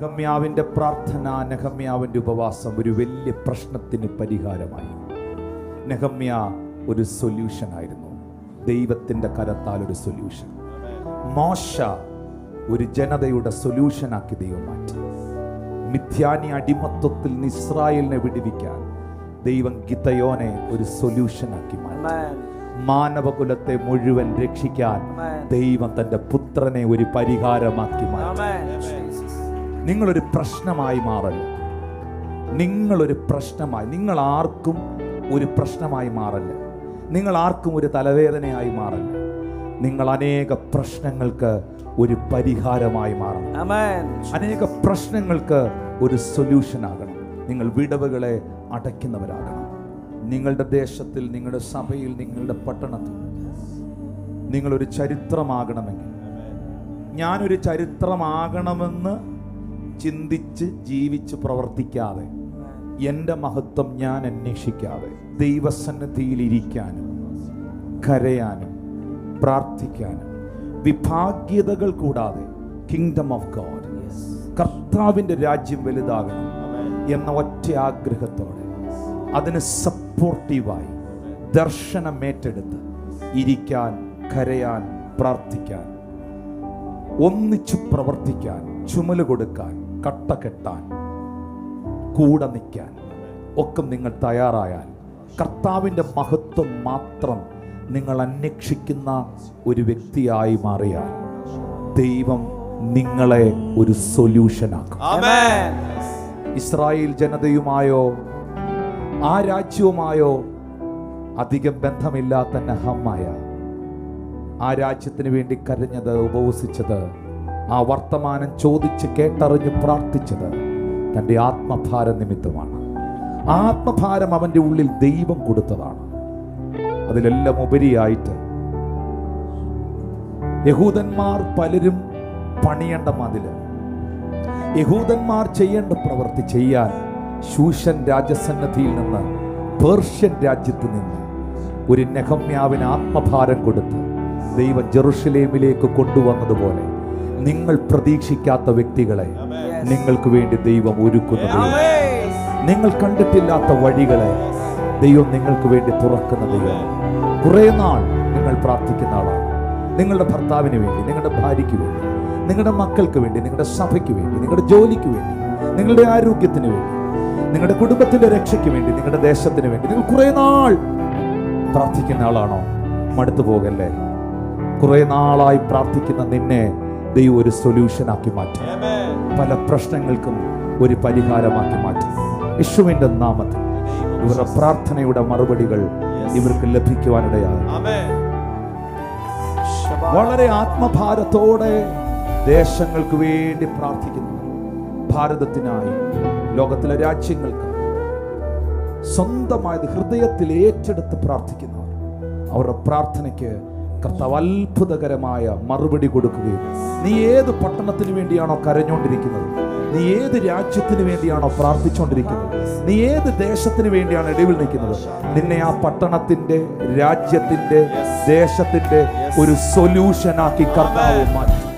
നെഹമ്യാവിന്റെ പ്രാർത്ഥന നെഹമ്യാവിന്റെ ഉപവാസം ഒരു വലിയ പ്രശ്നത്തിന് പരിഹാരമായി. നെഹമ്യ ഒരു സൊല്യൂഷൻ ആയിരുന്നു. ദൈവത്തിന്റെ കരത്താൽ ഒരു സൊല്യൂഷൻ മോശ ഒരു ജനതയുടെ സൊല്യൂഷനാക്കി ദൈവം മാറ്റി. മിഥ്യാനി അടിമത്വത്തിൽ നിന്ന് ഇസ്രായേലിനെ വിടുവിക്കാൻ ദൈവം ഗിതയോനെ ഒരു സൊല്യൂഷനാക്കി മാറ്റി. മാനവകുലത്തെ മുഴുവൻ രക്ഷിക്കാൻ ദൈവം തന്റെ പുത്രനെ ഒരു പരിഹാരമാക്കി മാറ്റി. നിങ്ങളൊരു പ്രശ്നമായി മാറല്ല നിങ്ങളൊരു പ്രശ്നമായി നിങ്ങൾ ആർക്കും ഒരു പ്രശ്നമായി മാറല്ല നിങ്ങൾ ആർക്കും ഒരു തലവേദനയായി മാറല്ല നിങ്ങൾ അനേക പ്രശ്നങ്ങൾക്ക് ഒരു പരിഹാരമായി മാറണം. അനേക പ്രശ്നങ്ങൾക്ക് ഒരു സൊല്യൂഷൻ ആകണം. നിങ്ങൾ വിടവുകളെ അടയ്ക്കുന്നവരാകണം. നിങ്ങളുടെ ദേശത്തിൽ നിങ്ങളുടെ സഭയിൽ നിങ്ങളുടെ പട്ടണത്തിൽ നിങ്ങളൊരു ചരിത്രമാകണമെങ്കിൽ ഞാനൊരു ചരിത്രമാകണമെന്ന് ചിന്തിച്ച് ജീവിച്ച് പ്രവർത്തിക്കാതെ എന്റെ മഹത്വം ഞാൻ അന്വേഷിക്കാതെ ദൈവസന്നിധിയിൽ ഇരിക്കാനും കരയാനും പ്രാർത്ഥിക്കാനും വിഭാഗ്യതകൾ കൂടാതെ കിങ്ഡം ഓഫ് ഗോഡ് കർത്താവിന്റെ രാജ്യം വലുതാകണം എന്ന ഒറ്റ ആഗ്രഹത്തോടെ അതിന് സപ്പോർട്ടീവായി ദർശനമേറ്റെടുത്ത് ഇരിക്കാൻ കരയാൻ പ്രാർത്ഥിക്കാൻ ഒന്നിച്ചു പ്രവർത്തിക്കാൻ ചുമൽ കൊടുക്കാൻ കട്ട കെട്ടാൻ കൂടെ നിൽക്കാൻ ഒക്കെ നിങ്ങൾ തയ്യാറായാൽ കർത്താവിന്റെ മഹത്വം മാത്രം നിങ്ങൾ അന്വേഷിക്കുന്ന ഒരു വ്യക്തിയായി മാറിയാൽ ദൈവം നിങ്ങളെ ഒരു സൊല്യൂഷനാക്കും. ഇസ്രായേൽ ജനതയുമായോ ആ രാജ്യവുമായോ അധികം ബന്ധമില്ലാത്ത നഹമായ ആ രാജ്യത്തിന് വേണ്ടി കരഞ്ഞത് ഉപവസിച്ചത് ആ വർത്തമാനം ചോദിച്ച് കേട്ടറിഞ്ഞ് പ്രാർത്ഥിച്ചത് തന്റെ ആത്മഭാര നിമിത്തമാണ്. ആത്മഭാരം അവന്റെ ഉള്ളിൽ ദൈവം കൊടുത്തതാണ്. അതിലെല്ലാം ഉപരിയായിട്ട് യഹൂദന്മാർ പലരും പണിയേണ്ട മതിൽ യഹൂദന്മാർ ചെയ്യേണ്ട പ്രവൃത്തി ചെയ്യാൻ ശൂഷൻ രാജസന്നദ്ധിയിൽ നിന്ന് പേർഷ്യൻ രാജ്യത്ത് നിന്ന് ഒരു നെഹമ്യാവിന് ആത്മഭാരം കൊടുത്ത് ദൈവം ജെറുഷലേമിലേക്ക് കൊണ്ടുവന്നതുപോലെ നിങ്ങൾ പ്രതീക്ഷിക്കാത്ത വ്യക്തികളെ നിങ്ങൾക്ക് വേണ്ടി ദൈവം ഒരുക്കുന്ന ദൈവം. നിങ്ങൾ കണ്ടിട്ടില്ലാത്ത വഴികളെ ദൈവം നിങ്ങൾക്ക് വേണ്ടി തുറക്കുന്ന ദൈവം. കുറേ നാൾ നിങ്ങൾ പ്രാർത്ഥിക്കുന്ന ആളാണ്. നിങ്ങളുടെ ഭർത്താവിന് വേണ്ടി നിങ്ങളുടെ ഭാര്യയ്ക്ക് വേണ്ടി നിങ്ങളുടെ മക്കൾക്ക് വേണ്ടി നിങ്ങളുടെ സഭയ്ക്ക് വേണ്ടി നിങ്ങളുടെ ജോലിക്ക് വേണ്ടി നിങ്ങളുടെ ആരോഗ്യത്തിന് വേണ്ടി നിങ്ങളുടെ കുടുംബത്തിന്റെ രക്ഷയ്ക്ക് വേണ്ടി നിങ്ങളുടെ ദേശത്തിന് വേണ്ടി നിങ്ങൾ കുറേ നാൾ പ്രാർത്ഥിക്കുന്ന ആളാണോ? മടുത്തു പോകല്ലേ? കുറേ നാളായി പ്രാർത്ഥിക്കുന്ന നിന്നെ ദൈവം ഒരു സൊല്യൂഷനാക്കി മാറ്റി. പല പ്രശ്നങ്ങൾക്കും ഒരു പരിഹാരമാക്കി മാറ്റി. യേശുവിന്റെ നാമത്തിൽ ഇവരുടെ പ്രാർത്ഥനയുടെ മറുപടികൾ ഇവർക്ക് ലഭിക്കുവാനിടയാണ് വളരെ ആത്മഭാരത്തോടെ ദേശങ്ങൾക്ക് വേണ്ടി പ്രാർത്ഥിക്കുന്നു. ഭാരതത്തിനായി ലോകത്തിലെ രാജ്യങ്ങൾക്ക് സ്വന്തമായത് ഹൃദയത്തിൽ ഏറ്റെടുത്ത് പ്രാർത്ഥിക്കുന്നവർ. അവരുടെ പ്രാർത്ഥനയ്ക്ക് കർത്താവ് അത്ഭുതകരമായ മറുപടി കൊടുക്കുകയും നീ ഏത് പട്ടണത്തിന് വേണ്ടിയാണോ കരഞ്ഞുകൊണ്ടിരിക്കുന്നത്? നീ ഏത് രാജ്യത്തിന് വേണ്ടിയാണോ പ്രാർത്ഥിച്ചുകൊണ്ടിരിക്കുന്നത്? നീ ഏത് ദേശത്തിന് വേണ്ടിയാണ് ഇടവിൽ നിൽക്കുന്നത്? നിന്നെ ആ പട്ടണത്തിന്റെ രാജ്യത്തിന്റെ ദേശത്തിന്റെ ഒരു സൊല്യൂഷനാക്കി കർത്താവ് മാറ്റി.